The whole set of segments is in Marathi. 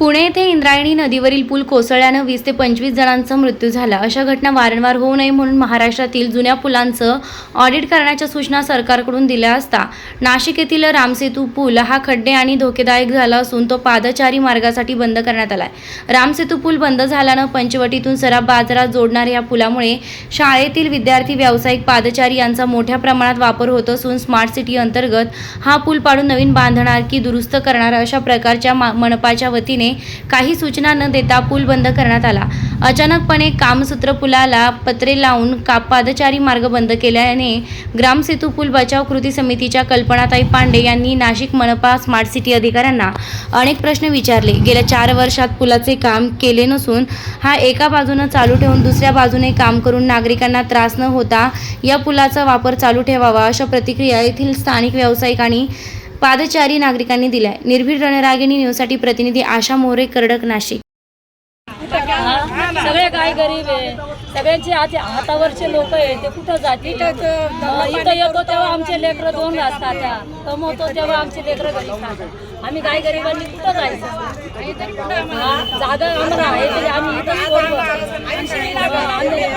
पुणे येथे इंद्रायणी नदीवरील पूल कोसळल्यानं वीस ते पंचवीस जणांचा मृत्यू झाला. अशा घटना वारंवार होऊ नये म्हणून महाराष्ट्रातील जुन्या पुलांचं ऑडिट करण्याच्या सूचना सरकारकडून दिल्या असता नाशिक येथील रामसेतू पूल हा खड्डे आणि धोकेदायक झाला असून तो पादचारी मार्गासाठी बंद करण्यात आला आहे रामसेतू पूल बंद झाल्यानं पंचवटीतून सराफ बाजारात जोडणाऱ्या या पुलामुळे शाळेतील विद्यार्थी व्यावसायिक पादचारी यांचा मोठ्या प्रमाणात वापर होत असून स्मार्ट सिटी अंतर्गत हा पूल पाडून नवीन बांधणार की दुरुस्त करणार अशा प्रकारच्या मा- मनपाच्या वतीने काही सूचना न देता पूल बंद करण्यात आला. अचानकपणे कामसूत्र पुलाला पत्रे लावून का पादचारी मार्ग बंद केल्याने ग्रामसेतू पूल बचाव कृती समितीच्या कल्पनाताई पांडे यांनी नाशिक मनपा स्मार्ट सिटी अधिकाऱ्यांना अनेक प्रश्न विचारले. गेल्या चार वर्षात पुलाचे काम केले नसून हा एका बाजूनं चालू ठेवून दुसऱ्या बाजूने काम करून नागरिकांना त्रास न होता या पुलाचा वापर चालू ठेवावा अशा प्रतिक्रिया येथील स्थानिक व्यावसायिक आणि पादचारी नागरिकांनी दिल्या. निर्भीड रणरागिणी न्यूजसाठी प्रतिनिधी आशा मोरे करडक नाशिक? सगळे काय गरीब आहे. सगळ्यांचे हात हातावरचे लोक आहे ते कुठं जातील? इथं येतो तेव्हा आमचे लेकरं दोन घास खात्या कमवतो तेव्हा आमचे लेकरं घरी खातात. आम्ही काय गरिबांनी कुठं जायचं? हा, जागा आम्हाला आहे तरी आम्ही इथं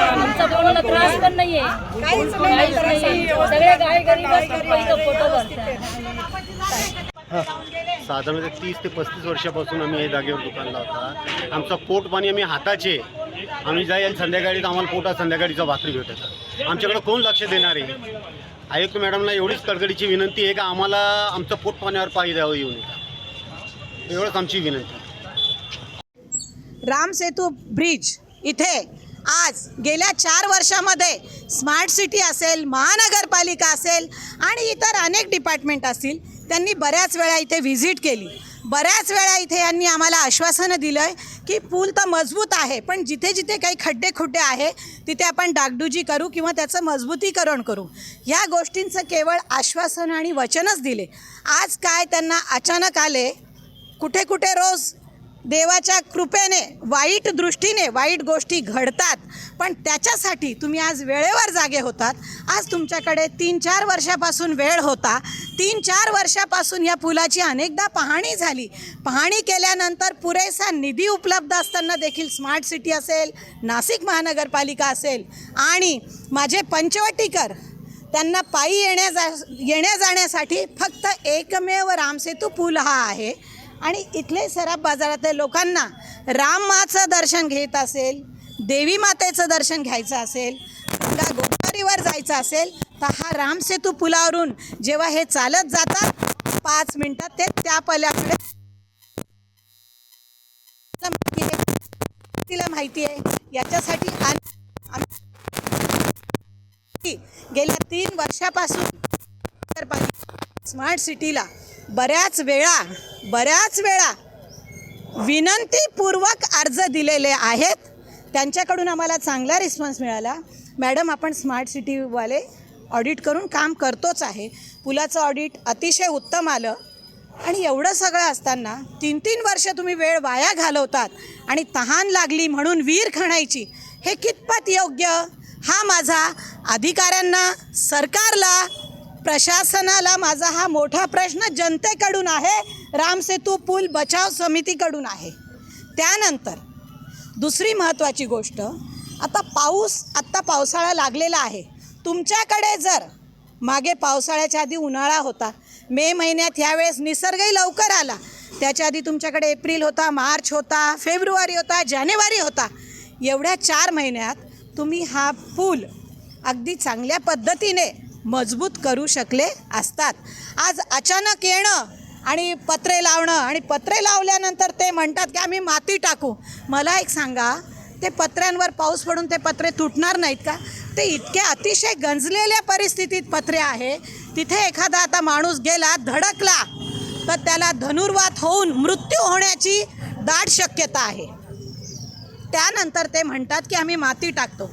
आमचा कोणाला त्रास पण नाहीये. काहीच नाही सगळे गाय गरीब इथं फोटो भरतात. साधारणतः तीस ते पस्तीस वर्षापासून आम्ही हे जागेवर दुकान लावता आमचा पोट पाणी आम्ही हाताचे. आम्ही जाईल संध्याकाळी तर आम्हाला पोटात संध्याकाळीचा भाकरी भेटत आमच्याकडे कोण लक्ष देणार आहे? आयुक्त मॅडमला एवढीच कडकडीची विनंती आहे का आम्हाला आमचं पोट पाण्यावर पाणी द्यावं येऊन एवढंच आमची विनंती. राम सेतू ब्रिज इथे आज गेल्या चार वर्षामध्ये स्मार्ट सिटी असेल महानगरपालिका असेल आणि इतर अनेक डिपार्टमेंट असतील त्यांनी बऱ्याच वेळा इथे व्हिजिट केली. बऱ्याच वेळा इथे यांनी आम्हाला आश्वासनं दिलं आहे की पूल तर मजबूत आहे पण जिथे जिथे काही खड्डे खुड्डे आहे तिथे आपण डागडुजी करू किंवा त्याचं मजबूतीकरण करू. ह्या गोष्टींचं केवळ आश्वासन आणि वचनच दिले. आज काय त्यांना अचानक आले कुठे कुठे रोज देवाच्या कृपेने वाईट दृष्टीने वाईट गोष्टी घडतात पण त्याच्यासाठी तुम्ही आज वेळेवर जागे होतात. आज तुमच्याकडे तीन चार वर्षापासून वेळ होता. तीन चार वर्षापासून या पुलाची अनेकदा पाहणी झाली. पाहणी केल्यानंतर पुरेसा निधी उपलब्ध असताना देखील स्मार्ट सिटी असेल नाशिक महानगरपालिका असेल आणि माझे पंचवटीकर त्यांना पायी येण्या जा येण्या जाण्यासाठी फक्त एकमेव रामसेतू पूल हा आहे. आणि इथले सराफ बाजारातल्या लोकांना रामाचं दर्शन घेत असेल देवी मातेचं दर्शन घ्यायचं असेल गंगा गोदावरीवर जायचं असेल तर हा रामसेतू पुलावरून जेव्हा हे चालत जातात पाच मिनटात ते त्या पल्याकडे तिला माहिती आहे. याच्यासाठी गेल्या तीन वर्षापासून स्मार्ट सिटीला बऱ्याच वेळा बऱ्याच वेळा विनंतीपूर्वक अर्ज दिलेले आहेत. त्यांच्याकडून आम्हाला चांगला रिस्पॉन्स मिळाला. मॅडम आपण स्मार्ट सिटीवाले ऑडिट करून काम करतोच आहे. पुलाचं ऑडिट अतिशय उत्तम आलं. आणि एवढं सगळं असताना तीन तीन वर्ष तुम्ही वेळ वाया घालवतात आणि तहान लागली म्हणून वीर खणायची हे कितपत योग्य? हा माझा अधिकाऱ्यांना सरकारला प्रशासनाला माझा हा मोठा प्रश्न जनतेकडून आहे. रामसेतू पूल बचाव समितीकडून आहे. त्यानंतर दुसरी महत्त्वाची गोष्ट आता पाऊस आत्ता पावसाळा लागलेला आहे. तुमच्याकडे जर मागे पावसाळ्याच्या आधी उन्हाळा होता मे महिन्यात ह्यावेळेस निसर्गही लवकर आला. त्याच्या आधी तुमच्याकडे एप्रिल होता मार्च होता फेब्रुवारी होता जानेवारी होता. एवढ्या चार महिन्यात तुम्ही हा पूल अगदी चांगल्या पद्धतीने मजबूत करू शकले असतात. आज अचानक येणं आणि पत्रे लावणं आणि पत्रे लावल्यानंतर ते म्हणतात की आम्ही माती टाकू. मला एक सांगा ते पत्र्यांवर पाऊस पडून ते पत्रे तुटणार नाहीत का? ते इतक्या अतिशय गंजलेल्या परिस्थितीत पत्रे आहे. तिथे एखादा आता माणूस गेला धडकला तर त्याला धनुर्वात होऊन मृत्यू होण्याची दाट शक्यता आहे. त्यानंतर ते म्हणतात की आम्ही माती टाकतो.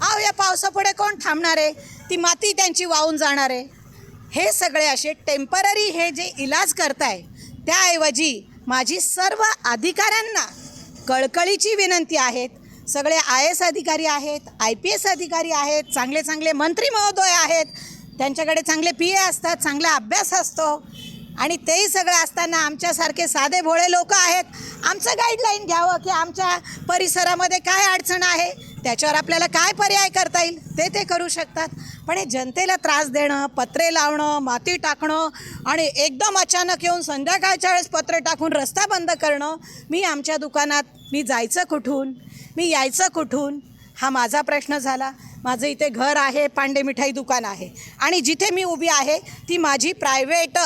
अहो या पावसापुढे कोण थांबणार आहे? ती माती त्यांची वाहून जाणार आहे. हे सगळे असे टेंपररी हे जे इलाज करताय त्याऐवजी माझी सर्व अधिकाऱ्यांना कळकळीची विनंती आहेत. सगळे आय एस अधिकारी आहेत आय पी एस अधिकारी आहेत चांगले चांगले मंत्री महोदय आहेत. त्यांच्याकडे चांगले पी ए असतात चांगला अभ्यास असतो. आणि तेही सगळं असताना आमच्यासारखे साधे भोळे लोक आहेत. आमचं गाईडलाईन घ्यावं की आमच्या परिसरामध्ये काय अडचण आहे? त्याच्यावर आपल्याला काय पर्याय करता येईल ते ते करू शकतात. पण हे जनतेला त्रास देणं पत्रे लावणं माती टाकणं आणि एकदम अचानक येऊन संध्याकाळच्या वेळेस पत्रे टाकून रस्ता बंद करणं मी आमच्या दुकानात मी जायचं कुठून मी यायचं कुठून हा माझा प्रश्न झाला. माझं इथे घर आहे पांडे मिठाई दुकान आहे आणि जिथे मी उभी आहे ती माझी प्रायव्हेट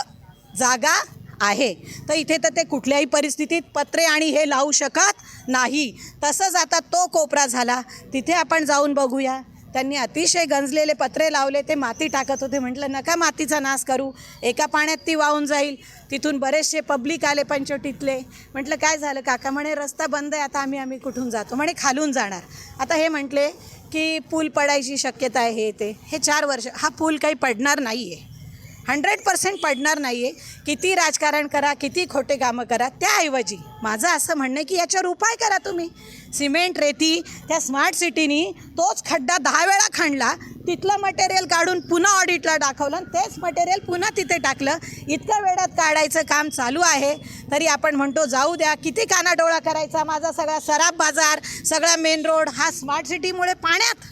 जागा आहे. तर इथे तर ते कुठल्याही परिस्थितीत पत्रे आणि हे लावू शकत नाही. तसंच आता तो कोपरा झाला. तिथे आपण जाऊन बघूया. त्यांनी अतिशय गंजलेले पत्रे लावले. ते माती टाकत होते. म्हटलं नका मातीचा नाश करू. एका पाण्यात ती वाहून जाईल. तिथून बरेचसे पब्लिक आले पंचवटीतले. म्हटलं काय झालं काका? म्हणे रस्ता बंद आहे. आता आम्ही आम्ही कुठून जातो? म्हणे खालून जाणार. आता हे म्हटले की पूल पडायची शक्यता आहे हे ते. हे चार वर्ष हा पूल काही पडणार नाही आहे हंड्रेड पर्सेंट पडणार नाही आहे किती राजकारण करा किती खोटे कामं करा त्याऐवजी माझं असं म्हणणं आहे की याच्यावर उपाय करा तुम्ही. सिमेंट रेती त्या स्मार्ट सिटीनी तोच खड्डा दहा वेळा खणला तिथलं मटेरियल काढून पुन्हा ऑडिटला दाखवलं आणि तेच मटेरियल पुन्हा तिथे टाकलं. इतक्या वेळात काढायचं काम चालू आहे. तरी आपण म्हणतो जाऊ द्या किती कानाडोळा करायचा माझा सगळा सराफ बाजार सगळा मेन रोड हा स्मार्ट सिटीमुळे पाण्यात.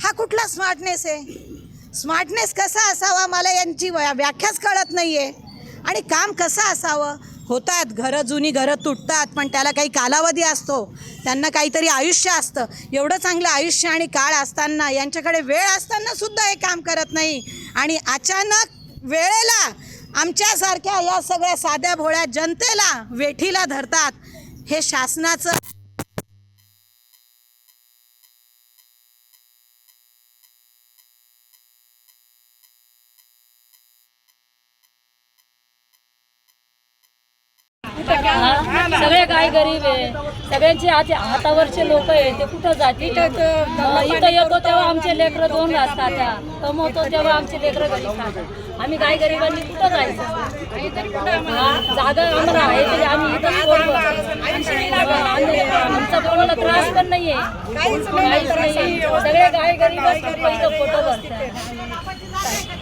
हा कुठला स्मार्टनेस आहे? स्मार्टनेस कसा असावा मला यांची व्याख्याच कळत नाही आहे आणि काम कसं असावं? होतात घरं जुनी घरं तुटतात पण त्याला काही कालावधी असतो. त्यांना काहीतरी आयुष्य असतं. एवढं चांगलं आयुष्य आणि काळ असताना यांच्याकडे वेळ असताना सुद्धा हे काम करत नाही. आणि अचानक वेळेला आमच्यासारख्या या सगळ्या साध्या भोळ्या जनतेला वेठीला धरतात. हे शासनाचं सगळे काय गरीब आहे. सगळ्यांचे हात हातावरचे लोक आहे. ते कुठं जातील? हा, इथं येतो तेव्हा आमचे लेकरं दोन घासतात त्या कमवतो तेव्हा आमचे लेकरं घरी खातात. आम्ही काय गरिबांनी कुठं जायचं? जागा आम्हाला आहे. तरी आम्ही इथं आमचा कोणाला त्रास पण नाही सगळे काय गरीब इथं पोटं भरतात